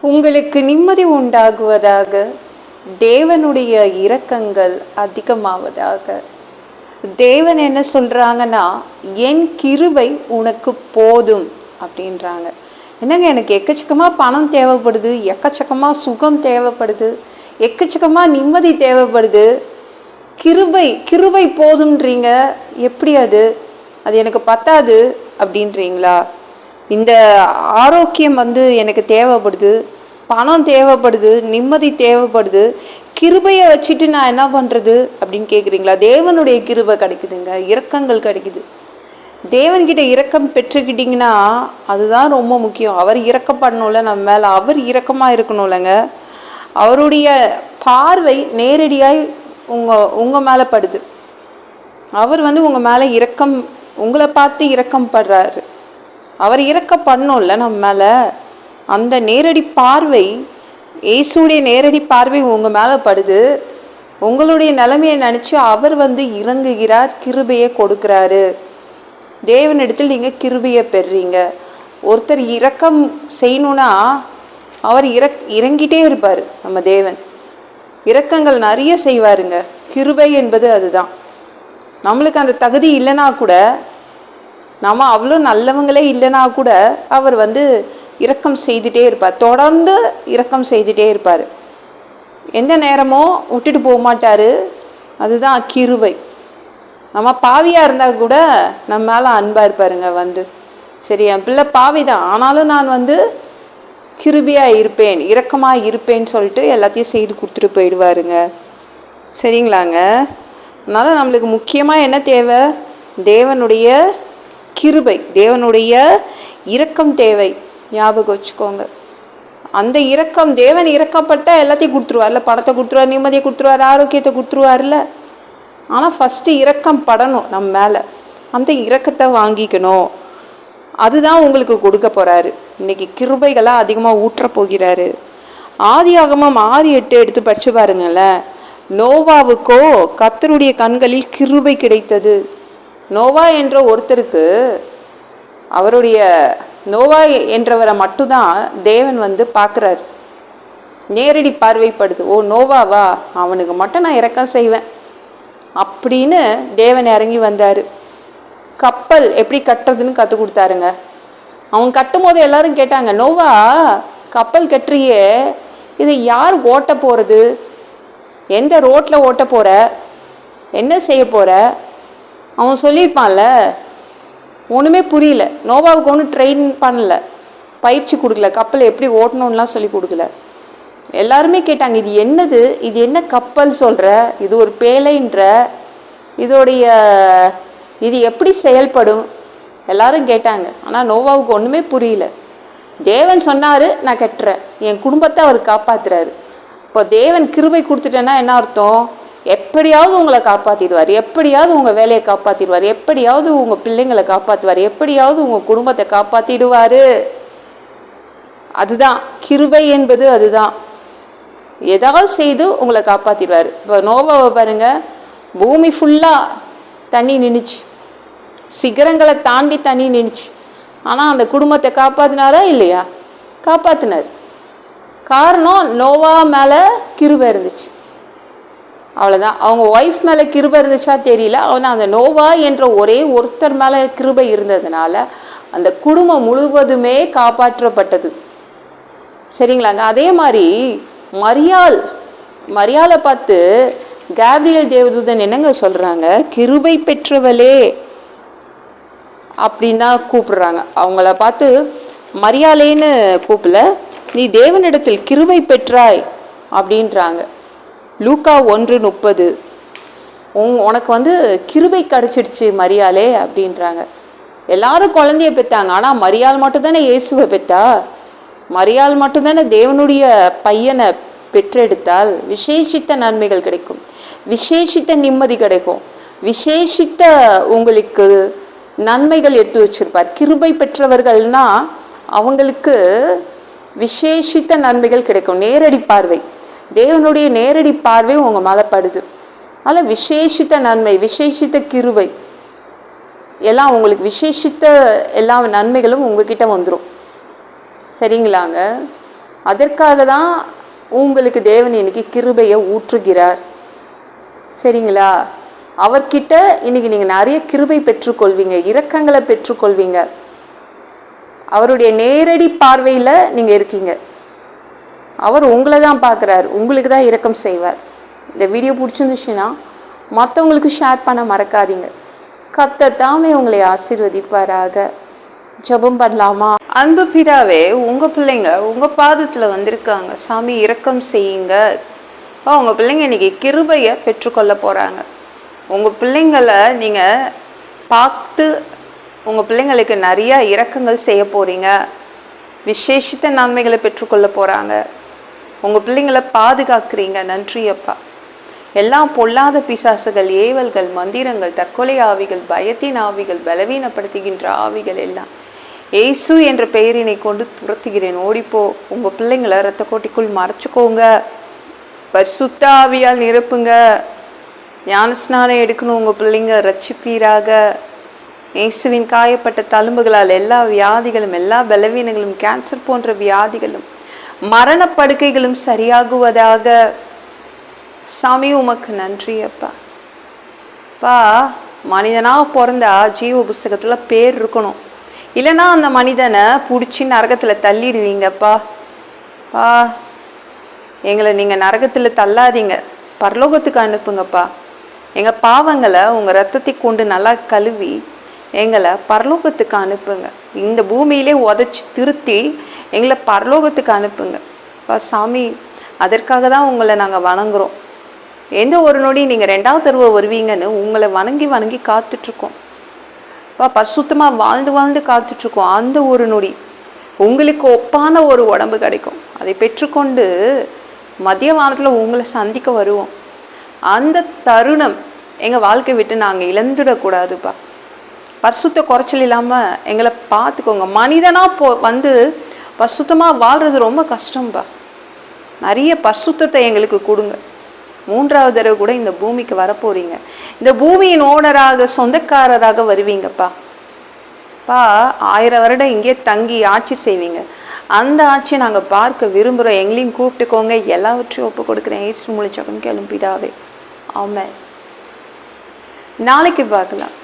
உங்களுக்கு நிம்மதி உண்டாகுவதாக தேவனுடைய இரக்கங்கள் அதிகமாவதாக. தேவன் என்ன சொல்கிறாங்கன்னா என் கிருபை உனக்கு போதும் அப்படின்றாங்க. என்னங்க எனக்கு எக்கச்சக்கமாக பணம் தேவைப்படுது எக்கச்சக்கமாக சுகம் தேவைப்படுது எக்கச்சக்கமாக நிம்மதி தேவைப்படுது. கிருபை கிருபை போதுன்றீங்க எப்படி அது? அது எனக்கு பத்தாது அப்படின்றீங்களா? இந்த ஆரோக்கியம் வந்து எனக்கு தேவைப்படுது பணம் தேவைப்படுது நிம்மதி தேவைப்படுது கிருபையை வச்சுட்டு நான் என்ன பண்ணுறது அப்படின்னு கேட்குறீங்களா தேவனுடைய கிருபை கிடைக்குதுங்க இரக்கங்கள் கிடைக்குது. தேவன்கிட்ட இரக்கம் பெற்றுக்கிட்டிங்கன்னா அதுதான் ரொம்ப முக்கியம். அவர் இரக்கப்படணும்ல நம்ம மேலே. அவர் இரக்கமாக இருக்கணும்லங்க அவருடைய பார்வை நேரடியாக உங்கள் உங்கள் மேலே படுது. அவர் வந்து உங்கள் மேலே இரக்கம் உங்களை பார்த்து இரக்கம் படுறாரு அவர் இறக்க பண்ணோம்ல நம்ம மேலே. அந்த நேரடி பார்வை இயேசுடைய நேரடி பார்வை உங்கள் மேலே படுது. உங்களுடைய நிலைமையை நினச்சி அவர் வந்து இறங்குகிறார் கிருபையை கொடுக்குறாரு. தேவனிடத்தில் நீங்கள் கிருபையை பெறுறீங்க. ஒருத்தர் இறக்கம் செய்யணுன்னா அவர் இறக் இறங்கிட்டே இருப்பார் நம்ம தேவன். இரக்கங்கள் நிறைய செய்வாருங்க. கிருபை என்பது அதுதான். நம்மளுக்கு அந்த தகுதி இல்லைனா கூட நம்ம அவ்வளோ நல்லவங்களே இல்லைனா கூட அவர் வந்து இரக்கம் செய்துட்டே இருப்பார். தொடர்ந்து இரக்கம் செய்துட்டே இருப்பார். எந்த நேரமோ விட்டுட்டு போக மாட்டார். அதுதான் கிருபை. நம்ம பாவியாக இருந்தால் கூட நம்ம மேலே அன்பாக இருப்பாருங்க வந்து. சரி என் பிள்ளை பாவி தான். ஆனாலும் நான் வந்து கிருபியாக இருப்பேன் இரக்கமாக இருப்பேன்னு சொல்லிட்டு எல்லாத்தையும் செய்து கொடுத்துட்டு போயிடுவாருங்க. சரிங்களாங்க? அதனால் நம்மளுக்கு முக்கியமாக என்ன தேவை? தேவனுடைய கிருபை தேவனுடைய இரக்கம் தேவை. ஞாபகம் வச்சுக்கோங்க. அந்த இரக்கம் தேவன் இறக்கப்பட்ட எல்லாத்தையும் கொடுத்துருவார்ல. பணத்தை கொடுத்துருவார் நிம்மதியை கொடுத்துருவார் ஆரோக்கியத்தை கொடுத்துருவார்ல. ஆனால் ஃபஸ்ட்டு இரக்கம் படணும் நம்ம மேலே. அந்த இரக்கத்தை வாங்கிக்கணும். அதுதான் உங்களுக்கு கொடுக்க போகிறாரு இன்னைக்கு கிருபைகளாக அதிகமாக ஊற்ற போகிறாரு. ஆதி ஆகமம் ஆறு எட்டு எடுத்து படிச்சு பாருங்களேன். நோவாவுக்கோ கத்தருடைய கண்களில் கிருபை கிடைத்தது. நோவா என்ற ஒருத்தருக்கு அவருடைய நோவா என்றவரை மட்டும்தான் தேவன் வந்து பார்க்குறாரு. நேரடி பார்வைப்படுது ஓ நோவாவா? அவனுக்கு மட்டும் நான் இறக்கம் செய்வேன். அப்படின்னு தேவன் இறங்கி வந்தார். கப்பல் எப்படி கட்டுறதுன்னு கற்றுக் கொடுத்தாருங்க. அவன் கட்டும் போது எல்லாரும் கேட்டாங்க நோவா கப்பல் கட்டுறியே இதை யார் ஓட்ட போகிறது எந்த ரோட்டில் ஓட்ட போகிற என்ன செய்ய போகிற அவன் சொல்லியிருப்பான்ல ஒன்றுமே புரியல. நோவாவுக்கு ஒன்றும் ட்ரெயின் பண்ணல. பயிற்சி கொடுக்கல. கப்பல் எப்படி ஓட்டணும்லாம் சொல்லி கொடுக்கல. எல்லாருமே கேட்டாங்க இது என்னது? இது என்ன கப்பல் சொல்கிற இது ஒரு பேழைன்ற? இதோடைய இது எப்படி செயல்படும்? எல்லாரும் கேட்டாங்க. ஆனால் நோவாவுக்கு ஒன்றுமே புரியல. தேவன் சொன்னார் நான் கட்டுறேன். என் குடும்பத்தை அவர் காப்பாத்துறாரு. இப்போ தேவன் கிருபை கொடுத்துட்டேன்னா என்ன அர்த்தம்? எப்படியாவது உங்களை காப்பாற்றிடுவார் எப்படியாவது உங்கள் வேலையை காப்பாற்றிடுவார் எப்படியாவது உங்கள் பிள்ளைங்களை காப்பாற்றுவார் எப்படியாவது உங்கள் குடும்பத்தை காப்பாற்றிடுவார் அதுதான். கிருபை என்பது அதுதான். ஏதாவது செய்து உங்களை காப்பாற்றிடுவார் இப்போ நோவாவை பாருங்கள் பூமி ஃபுல்லாக தண்ணி நின்றுச்சு சிகரங்களை தாண்டி தண்ணி நின்றுச்சு ஆனால் அந்த குடும்பத்தை காப்பாற்றினாரா இல்லையா? காப்பாற்றினார் காரணம் நோவா மேலே கிருபை இருந்துச்சு. அவ்வளோதான் அவங்க ஒய்ஃப் மேலே கிருபை இருந்துச்சா தெரியல. ஆனால் அந்த நோவா என்ற ஒரே ஒருத்தர் மேலே கிருபை இருந்ததுனால அந்த குடும்பம் முழுவதுமே காப்பாற்றப்பட்டது. சரிங்களாங்க? அதே மாதிரி மரியாள் மரியாதை பார்த்து கேப்ரியல் தேவதூதன் என்னங்க சொல்கிறாங்க கிருபை பெற்றவளே அப்படின்னு தான் கூப்பிடுறாங்க. அவங்கள பார்த்து மரியாளேன்னு கூப்பிடல. நீ தேவனிடத்தில் கிருபை பெற்றாய் அப்படின்றாங்க. லூக்கா ஒன்று முப்பது. உன் உனக்கு வந்து கிருபை கிடச்சிடுச்சு மரியாலே அப்படின்றாங்க. எல்லாரும் குழந்தைய பெற்றாங்க. ஆனால் மரியாள் மட்டும்தானே இயேசுவை பெற்றா? மரியாள் மட்டும்தானே தேவனுடைய பையனை பெற்றெடுத்தால்? விசேஷித்த நன்மைகள் கிடைக்கும். விசேஷித்த நிம்மதி கிடைக்கும். விசேஷித்த உங்களுக்கு நன்மைகள் எடுத்து வச்சிருப்பார். கிருபை பெற்றவர்கள்னா அவங்களுக்கு விசேஷித்த நன்மைகள் கிடைக்கும். நேரடி பார்வை. தேவனுடைய நேரடி பார்வை உங்கள் மேலே படுது. அதில் விசேஷித்த நன்மை விசேஷித்த கிருபை எல்லாம் உங்களுக்கு விசேஷித்த எல்லா நன்மைகளும் உங்ககிட்ட வந்துடும் சரிங்களாங்க? அதற்காக தான் உங்களுக்கு தேவன் இன்னைக்கு கிருபையை ஊற்றுகிறார். சரிங்களா? அவர்கிட்ட இன்னைக்கு நீங்கள் நிறைய கிருபை பெற்றுக்கொள்வீங்க இரக்கங்களை பெற்றுக்கொள்வீங்க. அவருடைய நேரடி பார்வையில் நீங்கள் இருக்கீங்க. அவர் உங்களை தான் பார்க்குறாரு உங்களுக்கு தான் இரக்கம் செய்வார். இந்த வீடியோ பிடிச்சிருந்துச்சுன்னா மற்றவங்களுக்கு ஷேர் பண்ண மறக்காதீங்க. கத்தத்தாமே தாமே உங்களை ஆசீர்வதிப்பாராக. ஜெபம் பண்ணலாமா? அன்பு பிதாவே உங்கள் பிள்ளைங்க உங்கள் பாதத்தில் வந்திருக்காங்க. சாமி இரக்கம் செய்யுங்க. உங்கள் பிள்ளைங்க இன்னைக்கு கிருபையை பெற்றுக்கொள்ள போகிறாங்க உங்கள் பிள்ளைங்களை நீங்கள் பார்த்து உங்கள் பிள்ளைங்களுக்கு நிறையா இரக்கங்கள் செய்ய போகிறீங்க விசேஷித்த நன்மைகளை பெற்றுக்கொள்ள போகிறாங்க உங்கள் பிள்ளைங்களை பாதுகாக்கிறீங்க. நன்றி அப்பா. எல்லா பொல்லாத பிசாசுகள் ஏவல்கள் மந்திரங்கள் தற்கொலை ஆவிகள் பயத்தின் ஆவிகள் பலவீனப்படுத்துகின்ற ஆவிகள் எல்லாம். ஏசு என்ற பெயரினை கொண்டு துரத்துகிறேன். ஓடிப்போ உங்கள் பிள்ளைங்களை ரத்த கோட்டிக்குள் மறைச்சிக்கோங்க. பரிசுத்த ஆவியால் நிரப்புங்க. ஞானஸ்நானம் எடுக்கணும் உங்கள் பிள்ளைங்க. ரட்சிப்பீராக இயேசுவின் காயப்பட்ட தழும்புகளால் எல்லா வியாதிகளும் எல்லா பலவீனங்களும் கேன்சர் போன்ற வியாதிகளும் மரணப்படுக்கைகளும் சரியாகுவதாக சாமி உமக்கு நன்றி அப்பா. பா மனிதனாக பிறந்தா ஜீவ புஸ்தகத்தில் பேர் இருக்கணும். இல்லைன்னா அந்த மனிதனை பிடிச்சி நரகத்தில் தள்ளிடுவீங்கப்பா பா எங்களை நீங்கள் நரகத்தில் தள்ளாதீங்க. பரலோகத்துக்கு அனுப்புங்கப்பா எங்கள் பாவங்களை உங்கள் ரத்தத்தை கொண்டு நல்லா கழுவி எங்களை பரலோகத்துக்கு அனுப்புங்க. இந்த பூமியிலே உதச்சி திருத்தி எங்களை பரலோகத்துக்கு அனுப்புங்க. பா சாமி அதற்காக தான் உங்களை நாங்கள் வணங்குறோம். எந்த ஒரு நொடி நீங்கள் ரெண்டாவது தருவை வருவீங்கன்னு உங்களை வணங்கி வணங்கி காத்துட்ருக்கோம். வா பரிசுத்தமாக வாழ்ந்து வாழ்ந்து காத்துட்ருக்கோம். அந்த ஒரு நொடி. உங்களுக்கு ஒப்பான ஒரு உடம்பு கிடைக்கும். அதை பெற்றுக்கொண்டு மதிய வானத்தில் உங்களை சந்திக்க வருவோம். அந்த தருணம் எங்கள் வாழ்க்கை விட்டு நாங்கள் இழந்துடக்கூடாதுப்பா. பரிசுத்த குறைச்சல் இல்லாமல் எங்களை பார்த்துக்கோங்க. மனிதனாக போ வந்து பரிசுத்தமாக வாழ்கிறது ரொம்ப கஷ்டம்பா. நிறைய பரிசுத்தத்தை எங்களுக்கு கொடுங்க. மூன்றாவது தடவை கூட இந்த பூமிக்கு வரப்போறீங்க. இந்த பூமியின் ஓனராக சொந்தக்காரராக வருவீங்கப்பா. பா ஆயிரம் வருடம் இங்கே தங்கி ஆட்சி செய்வீங்க. அந்த ஆட்சியை நாங்கள் பார்க்க விரும்புகிறோம் எங்களையும் கூப்பிட்டுக்கோங்க. எல்லாவற்றையும் ஒப்பு கொடுக்குறேன். ஏசு முழிச்சவன் கிளம்பிடாவே ஆமாம் நாளைக்கு பார்க்கலாம்.